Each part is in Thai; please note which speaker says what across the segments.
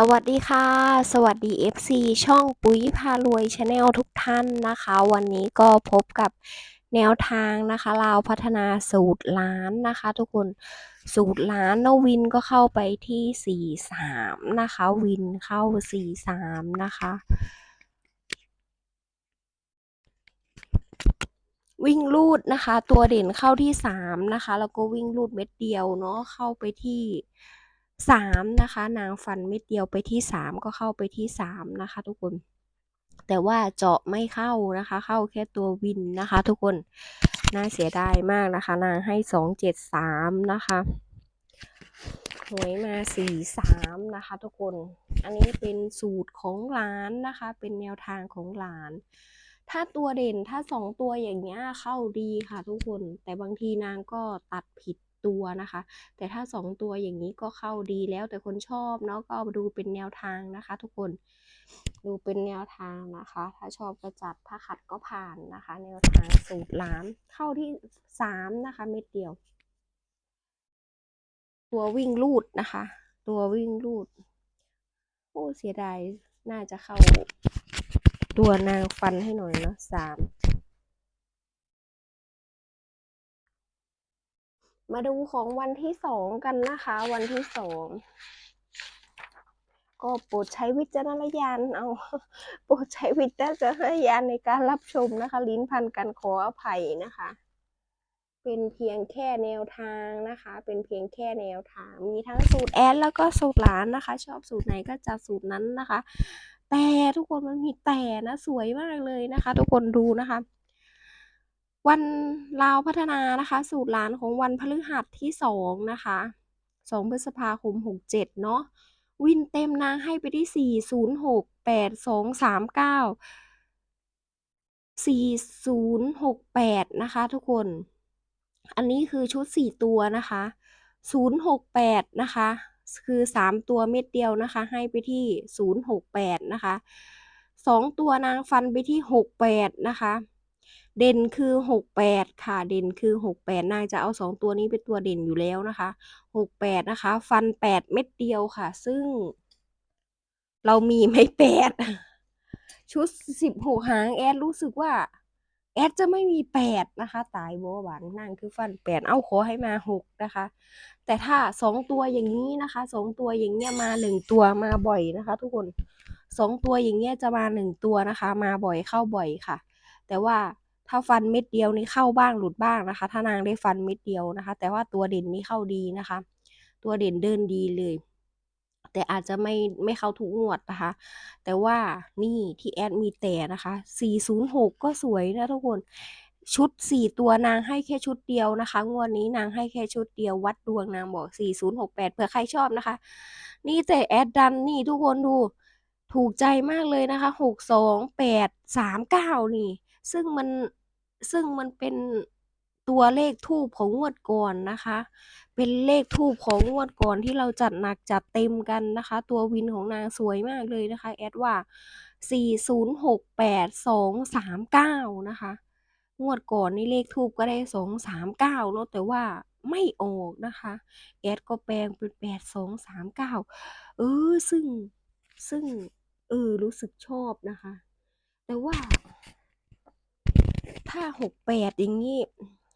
Speaker 1: สวัสดีค่ะ สวัสดี FC ช่องปุ๋ยพารวยชาแนลทุกท่านนะคะ วันนี้ก็พบกับแนวทางนะคะลาพัฒนาสูตรล้านนะคะ ทุกคนสูตรล้านนวินก็เข้าไปที่ 43 นะคะ วินเข้า 43 นะคะ วิ่งลูดนะคะ ตัวเด่นเข้าที่ 3 นะคะ แล้วก็วิ่งลูดเม็ดเดียวเนาะเข้าไปที่ 3 นะคะ นางฟันเม็ดเดียวไปที่ 3 ก็เข้าไปที่ 3 นะคะ ทุกคน แต่ว่าเจาะไม่เข้านะคะ เข้าแค่ตัววินนะคะ ทุกคน น่าเสียดายมากนะคะ นางให้ 273 นะคะหวยมา43นะคะ ทุกคน อันนี้เป็นสูตรของหลานนะคะ เป็นแนวทางของหลาน ถ้าตัวเด่นถ้าสองตัวอย่างเงี้ยเข้าดีค่ะทุกคน แต่บางทีนางก็ตัดผิด ตัวนะคะ แต่ถ้าสองตัวอย่างนี้ก็เข้าดีแล้วแต่คนชอบเนาะก็ดูเป็นแนวทางนะคะ ทุกคนดูเป็นแนวทางนะคะ ถ้าชอบก็จัดถ้าขัดก็ผ่านนะคะ แนวทางสูตรล้านเข้าที่สามนะคะ เม็ดเดียว ตัววิ่งลูดนะคะ ตัววิ่งลูดโอ้เสียดายน่าจะเข้าตัวนางฟันให้หน่อยเนาะสาม มาดูของวันที่สองกันนะคะ วันที่สองก็โปรดใช้วิจารณญาณเอาโปรดใช้วิจารณญาณในการรับชมนะคะ ลิ้นพันกันขออภัยนะคะ เป็นเพียงแค่แนวทางนะคะ เป็นเพียงแค่แนวทาง มีทั้งสูตรแอดแล้วก็สูตรหลานนะคะ ชอบสูตรไหนก็จะสูตรนั้นนะคะ แต่ทุกคนมันมีแต่นะสวยมากเลยนะคะ ทุกคนดูนะคะ วันลาวพัฒนานะคะ สูตรหลานของวันพฤหัสที่สองนะคะสองพฤษภาคมหกเจ็ดเนาะวินเต็มนางให้ไปที่สี่ศูนย์หกแปดสองสามเก้าสี่ศูนย์หกแปดนะคะทุกคน อันนี้คือชุดสี่ตัวนะคะศูนย์หกแปดนะคะ คือสามตัวเม็ดเดียวนะคะ ให้ไปที่ศูนย์หกแปดนะคะสองตัวนางฟันไปที่หกแปดนะคะ เด่นคือหกแปดค่ะ เด่นคือหกแปดนางจะเอาสองตัวนี้เป็นตัวเด่นอยู่แล้วนะคะหกแปดนะคะ ฟันแปดเม็ดเดียวค่ะ ซึ่ง เรามีไม่แปดชุดสิบหกหางแอดรู้สึกว่า แอดจะไม่มีแปดนะคะ ตายโบหวานนั่งคือฟันแปดเอาขอให้มาหกนะคะ แต่ถ้าสองตัวอย่างนี้นะคะสองตัวอย่างเงี้ยมาหนึ่งตัวมาบ่อยนะคะ ทุกคนสองตัวอย่างเงี้ยจะมาหนึ่งตัวนะคะ มาบ่อยเข้าบ่อยค่ะ แต่ว่าถ้าฟันเม็ดเดียวนี่เข้าบ้างหลุดบ้างนะคะ ถ้านางได้ฟันเม็ดเดียวนะคะ แต่ว่าตัวเด่นนี่เข้าดีนะคะ ตัวเด่นเดินดีเลย แต่อาจจะไม่ไม่เข้าทุกงวดนะคะ แต่ว่านี่ที่แอดมีแต่นะคะ 406 ก็สวยนะทุกคนชุด 4 ตัวนางให้แค่ชุดเดียวนะคะ งวดนี้นางให้แค่ชุดเดียววัดดวงนางบอก 4068 เผื่อใครชอบนะคะ นี่แต่แอดดันนี่ทุกคนดูถูกใจมากเลยนะคะ 62839 นี่ ซึ่งมันซึ่งมันเป็นตัวเลขทูบของงวดก่อนนะคะ เป็นเลขทูบของงวดก่อนที่เราจัดหนักจัดเต็มกันนะคะ ตัววินของนางสวยมากเลยนะคะ แอดว่า 4068239 นะคะ งวดก่อนนี่เลขทูบก็ได้ 239เนาะแต่ว่าไม่ออกนะคะ แอดก็แปลงเป็น 8239 เออซึ่งซึ่งเออรู้สึกชอบนะคะ แต่ว่า ถ้า68อย่างนี้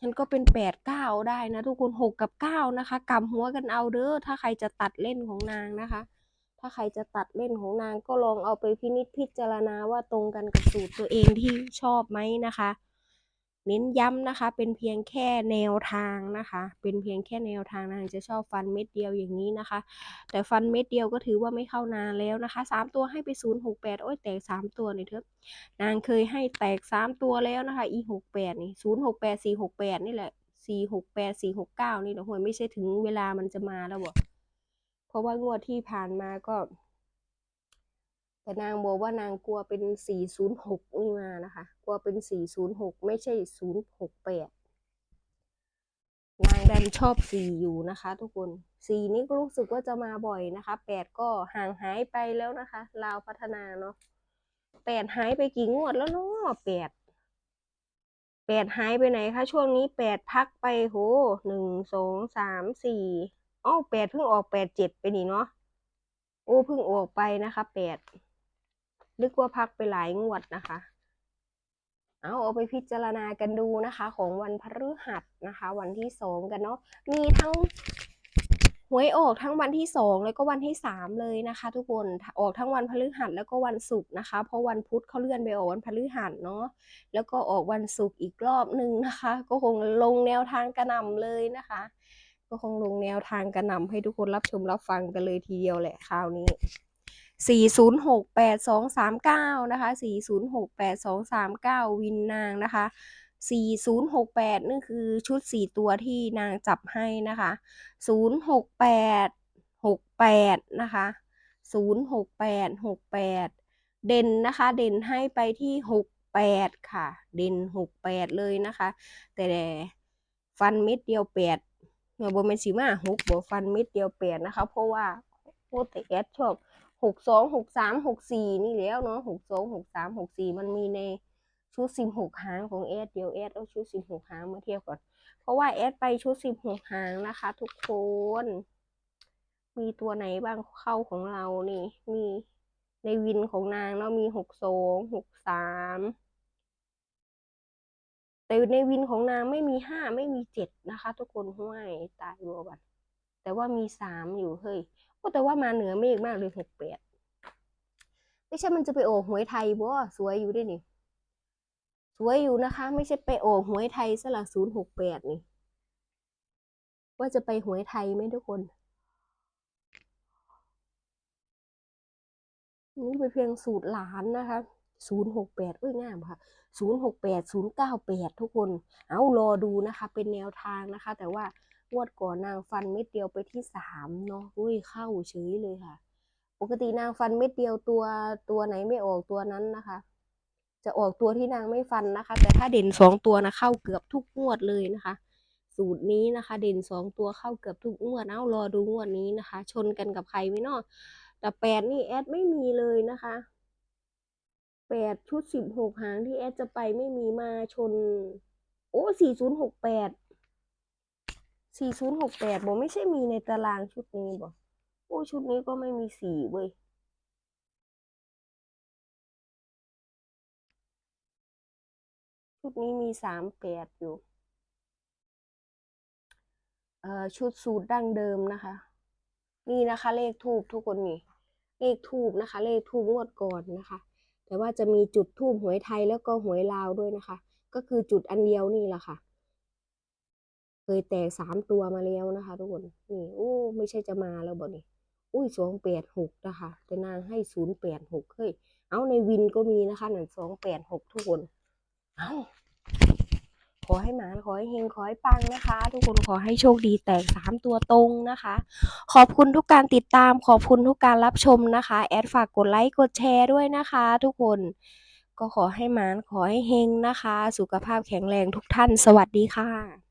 Speaker 1: มันก็เป็น89ได้นะทุกคน6กับ9นะคะกำหัวกันเอาเด้อถ้าใครจะตัดเล่นของนางนะคะ ถ้าใครจะตัดเล่นของนางก็ลองเอาไปพินิจพิจารณาว่าตรงกันกับสูตรตัวเองที่ชอบไหมนะคะ เน้นย้ำนะคะ เป็นเพียงแค่แนวทางนะคะ เป็นเพียงแค่แนวทางนางจะชอบฟันเม็ดเดียวอย่างนี้นะคะ แต่ฟันเม็ดเดียวก็ถือว่าไม่เข้านานแล้วนะคะสามตัวให้ไปศูนย์หกแปดโอ้ยแตกสามตัวนี่เถอะนางเคยให้แตกสามตัวแล้วนะคะอีหกแปดนี่ศูนย์หกแปดสี่หกแปดนี่แหละสี่หกแปดสี่หกเก้านี่แหละหวยไม่ใช่ถึงเวลามันจะมาแล้วบ่เพราะว่างวดที่ผ่านมาก็ แต่นางบอกว่านางกลัวเป็นสี่ศูนย์หกนี่มานะคะ กลัวเป็นสี่ศูนย์หกไม่ใช่ศูนย์หกแปดนางดันชอบสี่อยู่นะคะ ทุกคนสี่นี่ก็รู้สึกว่าจะมาบ่อยนะคะแปดก็ห่างหายไปแล้วนะคะ ลาวพัฒนาเนาะแปดหายไปกี่งวดแล้วเนาะแปดแปดหายไปไหนคะช่วงนี้แปดพักไปโหหนึ่งสองสามสี่อ้าวแปดเพิ่งออกแปดเจ็ดไปนี่เนาะโอ้อ้เพิ่งออกไปนะคะแปด นึกว่าพักไปหลายงวดนะคะ เอาเอาไปพิจารณากันดูนะคะ ของวันพฤหัสนะคะ วันที่สองกันเนาะมีทั้งหวยออกทั้งวันที่สองแล้วก็วันที่สามเลยนะคะ ทุกคนออกทั้งวันพฤหัสแล้วก็วันศุกร์นะคะ เพราะวันพุธเขาเลื่อนไปออกวันพฤหัสเนาะแล้วก็ออกวันศุกร์อีกรอบหนึ่งนะคะ ก็คงลงแนวทางกระน่ำเลยนะคะ ก็คงลงแนวทางกระน่ำให้ทุกคนรับชมรับฟังกันเลยทีเดียวแหละคราวนี้ 4068239 นะคะ 4068239 วินนางนะคะ 4068นี่นคือชุด 4 ตัวที่นางจับให้นะคะ 068 68 นะคะ 068 68 เด่นนะคะ เด่นให้ไปที่ 68 ค่ะ เด่น 68 เลยนะคะ แต่ฟันเม็ดเดียว 8เมื่อบนเป็นสีมาหกบฟันเม็ดเดียว 8 นะคะ เพราะว่าโอ้แต่แอดชอบ หกสองหกสามหกสี่นี่แล้วเนาะหกสองหกสามหกสี่มันมีในชุดสิบหกหางของแอดเดียวแอดเอาชุดสิบหกหางมาเทียบก่อน เพราะว่าแอดไปชุดสิบหกหางนะคะ ทุกคน มีตัวไหนบ้างเข้าของเรานี่ มีในวินของนางเนาะมีหกสองหกสามแต่ในวินของนางไม่มีห้าไม่มีเจ็ดนะคะ ทุกคนห้วยตายบัวบันแต่ว่ามีสามอยู่เฮ้ย ก็แต่ว่ามาเหนือเมฆมากเลยหกแปดไม่ใช่มันจะไปโอกหวยไทยบ่สวยอยู่ด้วยนี่ สวยอยู่นะคะ ไม่ใช่ไปโอกหวยไทยสละศูนย์หกแปดนี่ ว่าจะไปหวยไทยไหมทุกคน นี่เป็นเพียงสูตรหลานนะคะศูนย์หกแปดเอ้ยงามค่ะศูนย์หกแปดศูนย์เก้าแปดทุกคน เอารอดูนะคะ เป็นแนวทางนะคะ แต่ว่า งวดก่อนนางฟันเม็ดเดียวไปที่สามเนาะอุ้ยเข้าเฉยเลยค่ะ ปกตินางฟันเม็ดเดียวตัวตัวไหนไม่ออกตัวนั้นนะคะ จะออกตัวที่นางไม่ฟันนะคะ แต่ถ้าเด่นสองตัวนะเข้าเกือบทุกงวดเลยนะคะ สูตรนี้นะคะ เด่นสองตัวเข้าเกือบทุกงวดเอารอดูงวดนี้นะคะ ชนกันกับใครไม่นอแต่แปดนี่แอดไม่มีเลยนะคะแปดชุดสิบหกหางที่แอดจะไปไม่มีมาชน โอ้สี่ศูนย์หกแปด สี่ศูนย์หกแปดบอกไม่ใช่มีในตารางชุดนี้บอกโอ้ชุดนี้ก็ไม่มีสี่เว้ยชุดนี้มีสามแปดอยู่เอ่อชุดสูตรดั้งเดิมนะคะ นี่นะคะ เลขทูบทุกคนนี่ เลขทูบนะคะ เลขทูบงวดก่อนนะคะ แต่ว่าจะมีจุดทูบหวยไทยแล้วก็หวยลาวด้วยนะคะ ก็คือจุดอันเดียวนี่แหละค่ะ ยแตกสามตัวมาแล้วนะคะ ทุกคนนี่โอ้ไม่ใช่จะมาแล้วบ่นี่อุ้ยสองแปดหกนะคะ แต่นางให้ศูนย์แปดหกเฮ้ยเอาในวินก็มีนะคะหนึ่งสองแปดหกทุกคนเอาขอให้หมาขอให้เฮงขอให้ปังนะคะ ทุกคนขอให้โชคดีแตกสามตัวตรงนะคะ ขอบคุณทุกการติดตาม ขอบคุณทุกการรับชมนะคะ แอดฝากกดไลค์กดแชร์ด้วยนะคะ ทุกคนก็ขอให้หมานขอให้เฮงนะคะ สุขภาพแข็งแรงทุกท่าน สวัสดีค่ะ